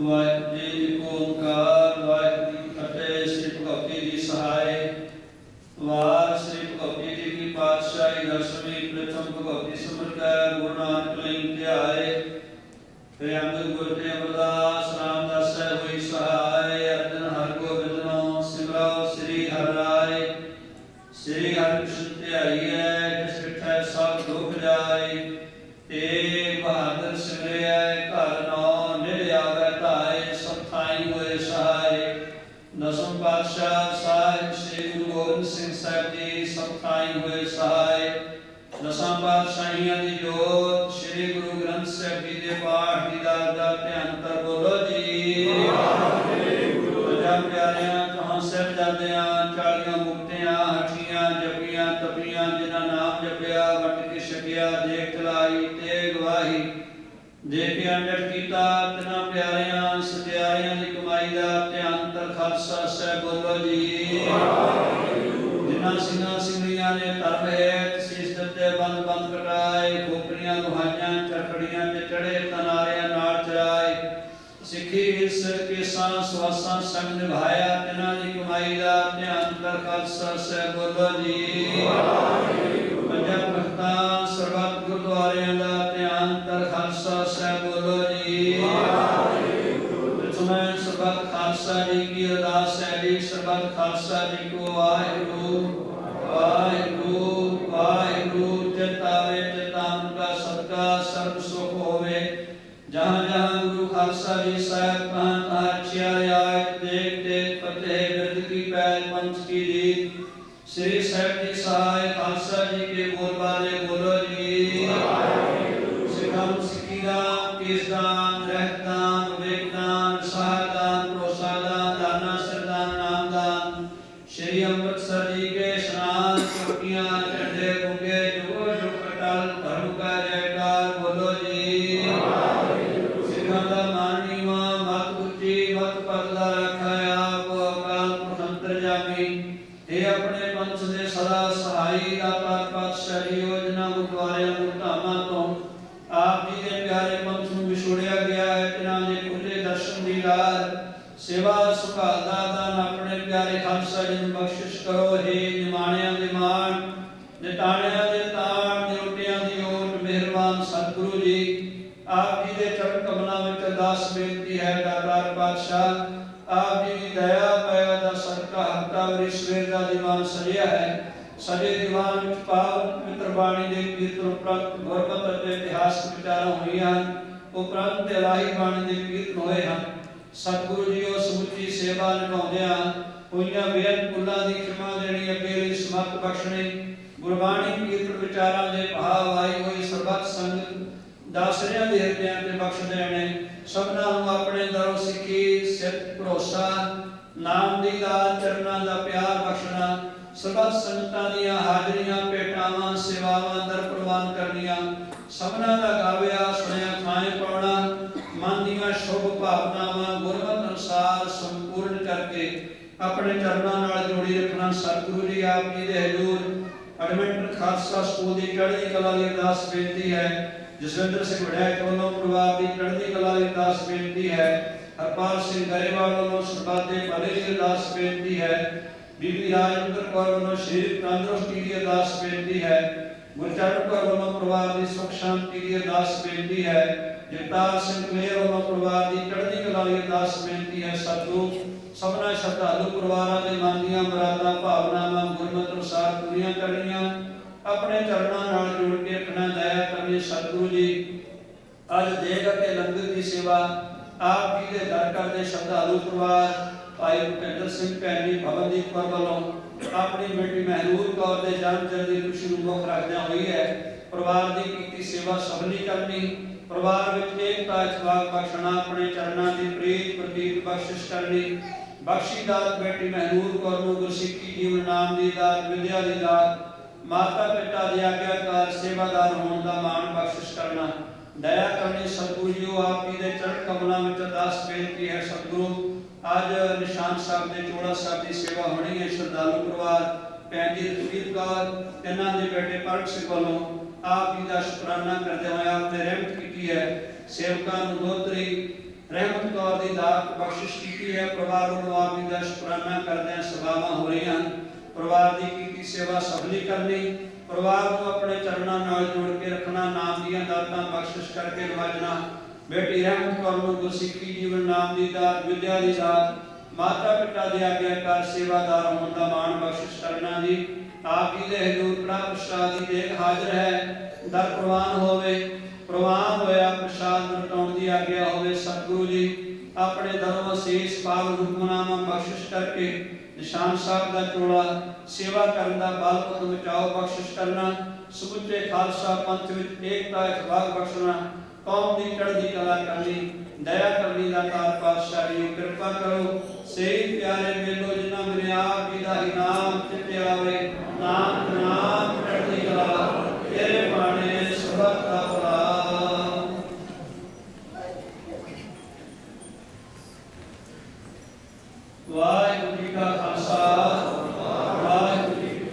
ਵਾਹਿਗੁਰੂ ਜੀ ਕੋ ਓੰਕਾਰ, ਵਾਹਿਗੁਰੂ ਜੀ ਫਤਿਹ, ਸ੍ਰੀ ਭਗਵਤੀ ਜੀ ਸਹਾਇ ਵਾਰ ਸ੍ਰੀ ਭਗਵਤੀ ਜੀ ਕੀ ਪਾਤਸ਼ਾਹੀ, ਦਸਵੀਂ, ਪ੍ਰਥਮ ਭਗਵਤੀ ਸਿਮਰਤੈ ਗੁਰੂ ਨਾਨਕ ਲਈ ਧਿਆਏ ਫਿਰ ਅੰਗਦ ਗੁਰ ਤੇ ਅਮਰਦਾਸ ਰਾਮਦਾਸ ਸਾਹਿਬ ਹੋਈ ਸਹਾਇ ਅਰਜਨ ਹਰਿ ਗੋਬਿੰਦ ਨਾਮ ਸਿਮਰੋ ਸ੍ਰੀ ਹਰਿ ਰਾਏ, ਸ੍ਰੀ ਹਰਿ ਕ੍ਰਿਸ਼ਨ ਧਿਆਈਐ ਦਸਮ ਸਾਹਿਬ ਸ੍ਰੀ ਗੁਰੂ ਗੋਬਿੰਦ ਸਿੰਘ ਸਾਹਿਬ ਜੀ ਸਭ ਹੋਏ ਸਹਾਏ ਦਸਾਂ ਪਾਤਸ਼ਾਹੀਆਂ ਦੀ ਜੋਤ ਸ੍ਰੀ ਗੁਰੂ ਗ੍ਰੰਥ ਸਾਹਿਬ ਜੀ ਦੇ ਪਾਠ ਦੀ ਦਾਤ ਦਾ ਧਿਆਨ ਕਰ ਬੋਲੋ ਜੀ ਪੰਜਾਬ ਪਿਆਰਿਆਂ ਕਹਾਂ ਸਾਹਿਬ ਜਾਂਦਿਆਂ ਚਾਲੀਆਂ ਮੁਕਤਿਆਂ ਹਠੀਆਂ ਜਪੀਆਂ ਤਪੀਆਂ ਜਿਨ੍ਹਾਂ ਨਾਮ ਜਪਿਆ ਵਟ ਕੇ ਛਕਿਆ ਦੇਖ ਚਲਾਈ ਤੇ ਗਵਾਹੀ ਜੇ ਕੇ ਕੀਤਾ ਤਨਾ ਪਿਆਰਿਆਂ ਸਤਿਆਰਿਆਂ ਦੀ ਕਮਾਈ ਦਾ ਧਿਆਨ ਖਾਲਸਾ ਸਾਹਿਬ ਬੋਲੋ ਜੀ। ਜਿਨ੍ਹਾਂ ਸਿੰਘਾਂ ਸਿੰਘੀਆਂ ਨੇ ਧਰਮ ਹੈ ਸੀਸ ਦਿੱਤੇ ਬੰਦ ਬੰਦ ਕਟਾਏ ਖੋਪਰੀਆਂ ਦੁਹਾਈਆਂ ਚਰਖੜੀਆਂ ਤੇ ਚੜੇ ਤਨਾਰਿਆਂ ਨਾਲ ਚਰਾਏ। ਸਿੱਖੀ ਇਸ ਕੇਸਾਂ, ਸਵਾਸਾਂ ਸੰਗ ਨਿਭਾਇਆ, ਤਿਨਾਂ ਦੀ ਕਮਾਈ ਦਾ ਧਿਆਨ ਕਰ ਖਾਲਸਾ ਸਾਹਿਬ ਬੋਲੋ ਜੀ। ਪੰਜਾਬ ਸਰਬੱਤ ਖਾਲਸਾ ਜੀ ਕੀ ਅਰਦਾਸ ਹੈ ਜੀ, ਸਰਬੱਤ ਖਾਲਸਾ ਜੀ ਕੋ ਵਾਹਿਗੁਰੂ ਵਾਹਿਗੁਰੂ ਵਾਹਿਗੁਰੂ ਚਿਤਾਵੇ ਚਿਤਾਨ ਦਾ ਸਦਕਾ, ਸਰਬ ਸੁਖ ਹੋਵੇ। ਜਹਾਂ ਜਹਾਂ ਗੁਰੂ ਖਾਲਸਾ ਜੀ ਸਾਹਿਬ ਅੰਮ੍ਰਿਤਸਰ ਜੀ ਕੇ ਇਸ਼ਨਾਨ ਚੌਕੀਆਂ ਝੰਡੇ ਗੁੰਗੇ ਜੋ ਜੋ ਕਟਲ, ਧਰਮ ਕਾ ਜੈਕਾਰ, ਬੋਲੋ ਜੀ। ਸਿੱਖਾਂ ਦਾ ਮਾਨੀਵਾ ਮਤ ਉੱਚੀ, ਮਤ ਪਰਦਾ ਰੱਖਿਆ ਆਪ ਅਕਾਲ ਪੁਰਖ ਅੰਤਰਜਾਮੀ ਇਹ ਆਪਣੇ ਪੰਥ ਦੇ ਸਦਾ ਸਹਾਈ ਦਾਤਾ ਪਾਤਸ਼ਾਹੀ ਯੋਜਨਾ ਗੁਰਦੁਆਰਿਆਂ ਗੁਰਧਾਮਾਂ ਤੋਂ ਆਪ ਜੀ ਦੇ ਪਿਆਰੇ ਪੰਥ ਨੂੰ ਵਿਛੋੜਿਆ ਗਿਆ ਹੈ ਤਿਨਾਂ ਦੇ ਖੁੱਲੇ ਦਰਸ਼ਨ ਦੀ ਰਾਹ ਸੇਵਾ ਸੁਖਾਲ ਦਾ ਆਪਣੇ ਪਿਆਰੇ ਖਾਲਸਾ ਜੀ ਨੂੰ ਬਖਸ਼ਿਸ਼ ਕਰੋ। हे ਨਿਮਾਣਿਆਂ ਦੇ ਮਾਣ, ਨਿਤਾਣਿਆਂ ਦੇ ਤਾਣ ਨਿਰੋਟਿਆਂ ਦੀ ਓਟ, ਮਿਹਰਬਾਨ ਸਤਿਗੁਰੂ ਜੀ। ਆਪ ਜੀ ਦੇ ਚਰਨ ਕਮਲਾਂ ਵਿੱਚ ਅਰਦਾਸ ਬੇਨਤੀ ਹੈ, ਦਾਤਾਰ ਪਾਤਸ਼ਾਹ, ਆਪ ਜੀ ਦੀ ਦਇਆ ਪਿਆ ਦਾ ਸਦਕਾ ਹਫਤਾ ਵਰਿਸ਼ਵੇਰ ਦਾ ਦੀਵਾਨ ਸਜਿਆ ਹੈ। ਸਜੇ ਦੀਵਾਨ ਵਿੱਚ ਪਾਵਨ ਪਵਿੱਤਰ ਬਾਣੀ ਦੇ ਕੀਰਤਨ ਉਪਰੰਤ ਗੁਰਮਤਿ ਅਤੇ ਇਤਿਹਾਸਕ ਵਿਚਾਰਾਂ ਹੋਈਆਂ ਉਪਰੰਤ ਇਲਾਹੀ ਬਾਣੀ ਦੇ ਕੀਰਤਨ ਹੋਏ ਹਨ। ਸਤਿਗੁਰੂ ਜੀ ਸਮੁੱਚੀ ਸੇਵਾ ਨਿਭਾਉਂਦਿਆਂ ਹੋਈਆਂ ਬੇਅੰਤ ਪੁੱਲਾਂ ਦੀ ਖਿਮਾ ਦੇਣੀ ਅੱਗੇ ਲਈ ਸਮਰਥ ਬਖਸ਼ਣੇ ਗੁਰਬਾਣੀ ਕੀਰਤਨ ਵਿਚਾਰਾਂ ਦੇ ਭਾਵ ਆਈ ਹੋਈ ਸਰਬੱਤ ਸੰਗਤ ਦਾਸਰਿਆਂ ਦੇ ਹਿਰਦਿਆਂ ਤੇ ਬਖਸ਼ ਦੇਣੇ ਸਭਨਾਂ ਨੂੰ ਆਪਣੇ ਦਰੋਂ ਸਿੱਖੀ ਸਿੱਧ ਭਰੋਸਾ, ਨਾਮ ਦੀ ਦਾਤ ਚਰਨਾਂ ਦਾ ਪਿਆਰ ਬਖਸ਼ਣਾ, ਸਰਬੱਤ ਸੰਗਤਾਂ ਦੀਆਂ ਹਾਜ਼ਰੀਆਂ, ਭੇਟਾਵਾਂ, ਸੇਵਾਵਾਂ, ਦਰ ਪ੍ਰਵਾਨ ਕਰਨੀਆਂ, ਸਭਨਾਂ ਦਾ ਗਾਵਿਆ, ਸੁਣਿਆ ਥਾਂ ਪਾਉਣਾ ਭਾਵਨਾਵਾਂ ਗੁਰਮਤਿ ਅਨੁਸਾਰ ਸੰਪੂਰਨ ਕਰਕੇ ਆਪਣੇ ਚਰਨਾਂ ਨਾਲ ਜੋੜੀ ਰੱਖਣਾ ਸਤਿਗੁਰੂ ਜੀ ਆਪ ਜੀ ਦੇ ਹਜ਼ੂਰ। ਐਡਮਿੰਟਨ ਖਾਲਸਾ ਸਕੂਲ ਦੀ ਚੜ੍ਹਦੀ ਕਲਾ ਲਈ ਅਰਦਾਸ ਬੇਨਤੀ ਹੈ। ਜਸਵਿੰਦਰ ਸਿੰਘ ਵੜੈਕ ਵੱਲੋਂ ਪਰਿਵਾਰ ਦੀ ਚੜ੍ਹਦੀ ਕਲਾ ਲਈ ਅਰਦਾਸ ਬੇਨਤੀ ਹੈ। ਹਰਪਾਲ ਸਿੰਘ ਗਰੇਵਾਲ ਵੱਲੋਂ ਸਰਬੱਤ ਭਲੇ ਲਈ ਅਰਦਾਸ ਬੇਨਤੀ ਹੈ। ਬੀਬੀ ਰਾਜਿੰਦਰ ਕੌਰ ਵੱਲੋਂ ਸਰੀਰ ਤੰਦਰੁਸਤੀ ਦੀ ਅਰਦਾਸ ਬੇਨਤੀ ਹੈ। ਗੁਰਚਰਨ ਕੌਰ ਵੱਲੋਂ ਪਰਿਵਾਰ ਦੀ ਸੁਖ ਸ਼ਾਂਤੀ ਦੀ ਅਰਦਾਸ ਬੇਨਤੀ ਹੈ। ਜਗਤਾਰ ਸਿੰਘ ਮੇਰ ਵੱਲੋਂ ਪਰਿਵਾਰ ਦੀ ਚੜ੍ਹਦੀ ਕਲਾ ਲਈ ਅਰਦਾਸ ਬੇਨਤੀ ਹੈ, ਸਤਿਗੁਰੂ, ਸਭਨਾ ਸ਼ਰਧਾਲੂ ਪਰਿਵਾਰਾਂ ਦੇ ਮਨ ਦੀਆਂ ਮੁਰਾਦਾਂ, ਭਾਵਨਾਵਾਂ, ਗੁਰਮਤਿ ਅਨੁਸਾਰ ਪੂਰੀਆਂ ਕਰਨੀਆਂ। ਆਪਣੇ ਚਰਨਾਂ ਨਾਲ ਜੋੜ ਕੇ ਰੱਖਣਾ ਦਇਆ ਕਰਨੀ ਸਤਿਗੁਰੂ ਜੀ। ਅੱਜ ਦੇਗ ਅਤੇ ਲੰਗਰ ਦੀ ਸੇਵਾ ਆਪ ਜੀ ਦੇ ਦਰ ਕਰਦੇ ਸ਼ਰਧਾਲੂ ਪਰਿਵਾਰ, ਭਾਈ ਭੁਪਿੰਦਰ ਸਿੰਘ ਭੈਣੀ ਭਵਨਦੀਪ ਕੌਰ ਵੱਲੋਂ ਆਪਣੀ ਬੇਟੀ ਮਹਿਰੂਰ ਕੌਰ ਦੇ ਜਨਮ ਦਿਨ ਦੀ ਖੁਸ਼ੀ ਨੂੰ ਮੁੱਖ ਰੱਖਦਿਆਂ ਹੋਈ ਹੈ। ਪਰਿਵਾਰ ਦੀ ਕੀਤੀ ਸੇਵਾ ਸਭਨੀ ਕਰਨੀ ਪਰਿਵਾਰ ਵਿੱਚ ਏਕਤਾ ਇਤਫਾਕ ਬਖਸ਼ਣਾ, ਆਪਣੇ ਚਰਨਾਂ ਦੀ ਪ੍ਰੀਤ ਪ੍ਰਤੀਤ ਬਖਸ਼ਿਸ਼ ਕਰਨੀ, ਬਖਸ਼ੀ ਦਾਤ ਬੇਟੀ ਮਹਿਰੂਰ ਕੌਰ ਨੂੰ ਗੁਰਸਿੱਖੀ ਜੀਵਨ ਨਾਮ ਦੀ ਦਾਤ, ਵਿਦਿਆ ਦੀ ਦਾਤ, ਮਾਤਾ ਪਿਤਾ ਦੇ ਆਗਿਆਕਾਰ, ਸੇਵਾਦਾਰ ਹੋਣ ਦਾ ਮਾਣ ਬਖਸ਼ਿਸ਼ ਕਰਨਾ। ਦਇਆ ਕਰਨੀ ਸਤਿਗੁਰੂ ਜੀ ਆਪ ਜੀ ਦੇ ਚਰਨ ਕਮਲਾਂ ਵਿੱਚ ਅਰਦਾਸ ਬੇਨਤੀ ਹੈ ਸਤਿਗੁਰੂ, ਅੱਜ ਨਿਸ਼ਾਨ ਸਾਹਿਬ ਦੇ ਚੋੜਾ ਸਾਹਿਬ ਦੀ ਸੇਵਾ ਹੋਣੀ ਹੈ, ਸ਼ਰਧਾਲੂ ਪਰਿਵਾਰ, ਭੈਣ ਰਤਵੀਰ ਕੌਰ ਇਹਨਾਂ ਦੇ ਬੇਟੇ ਪਰਮ ਸਿੰਘ ਵੱਲੋਂ ਆਪ ਜੀ ਦਾ ਸ਼ੁਕਰਾਨਾ ਕਰਦੇ ਹੋਏ ਆਪ ਨੇ ਰਹਿਮਤ ਕੀਤੀ ਹੈ। ਸੇਵਕਾਂ ਨੂੰ ਦੋਤਰੀ ਰਹਿਮਤ ਕੌਰ ਦੀ ਦਾਤ ਬਖਸ਼ਿਸ਼ ਕੀਤੀ ਹੈ। ਪਰਿਵਾਰ ਨੂੰ ਆਪ ਜੀ ਦਾ ਸ਼ੁਕਰਾਨਾ ਕਰਦੇ ਹਾਂ। ਸੇਵਾਵਾਂ ਹੋ ਰਹੀਆਂ ਹਨ। ਪਰਿਵਾਰ ਦੀ ਕੀਤੀ ਸੇਵਾ ਸਫਲੀ ਕਰਨੀ। ਪਰਿਵਾਰ ਨੂੰ ਆਪਣੇ ਚਰਨਾਂ ਨਾਲ ਜੋੜ ਕੇ ਰੱਖਣਾ, ਨਾਮ ਦੀਆਂ ਦਾਤਾਂ ਬਖਸ਼ਿਸ਼ ਕਰਕੇ ਨਵਾਜਣਾ। ਬੇਟੀ ਰਹਿਮਤ ਕੌਰ ਨੂੰ ਗੁਰਸਿੱਖੀ ਜੀਵਨ, ਨਾਮ ਦੀ ਦਾਤ, ਵਿਦਿਆ ਦੀ ਦਾਤ ਮਾਤਾ ਪਿਤਾ ਦੇ ਆਗਿਆਕਾਰ, ਸੇਵਾਦਾਰ ਹੋਣ ਦਾ ਮਾਣ ਬਖਸ਼ਿਸ਼ ਕਰਨਾ ਜੀ। ਆਪ ਜੀ ਦੇ ਹਜ਼ੂਰ ਕੜਾ ਪ੍ਰਸ਼ਾਦ ਦੀ ਦੇਖ ਹਾਜ਼ਰ ਹੈ। ਦਰ ਪ੍ਰਵਾਨ ਹੋਵੇ, ਪ੍ਰਵਾਨ ਹੋਇਆ, ਪ੍ਰਸ਼ਾਦ ਵਰਤਾਉਣ ਦੀ ਆਗਿਆ ਹੋਵੇ ਸਤਿਗੁਰੂ ਜੀ। ਆਪਣੇ ਦਰੋਂ ਅਸੀਸ ਪਾਵਨ ਹੁਕਮਨਾਮਾ ਬਖਸ਼ਿਸ਼ ਕਰਕੇ ਨਿਸ਼ਾਨ ਸਾਹਿਬ ਦਾ ਚੋਲਾ ਸੇਵਾ ਕਰਨ ਦਾ ਬਲ ਪੁੱਤ ਬਚਾਓ, ਬਖਸ਼ਿਸ਼ ਕਰਨਾ। ਸਮੁੱਚੇ ਖਾਲਸਾ ਪੰਥ ਵਿੱਚ ਏਕਤਾ ਇਤਵਾਰ ਬਖਸ਼ਣਾ। ਕੌਮ ਦੀ ਚੜ੍ਹਦੀ ਕਲਾ ਕਰਨੀ, ਦਇਆ ਕਰਨੀ ਦਾ ਕਾਰ ਪਾਤਸ਼ਾਹੀ ਕਿਰਪਾ ਕਰੋ। ਸਹੀ ਪਿਆਰੇ ਮੇਲੋ, ਜਿਨ੍ਹਾਂ ਮੇਰੇ ਆਪ ਜੀ ਦਾ ਇਨਾਮ ਚਿੱਤੇ ਆਵੇ।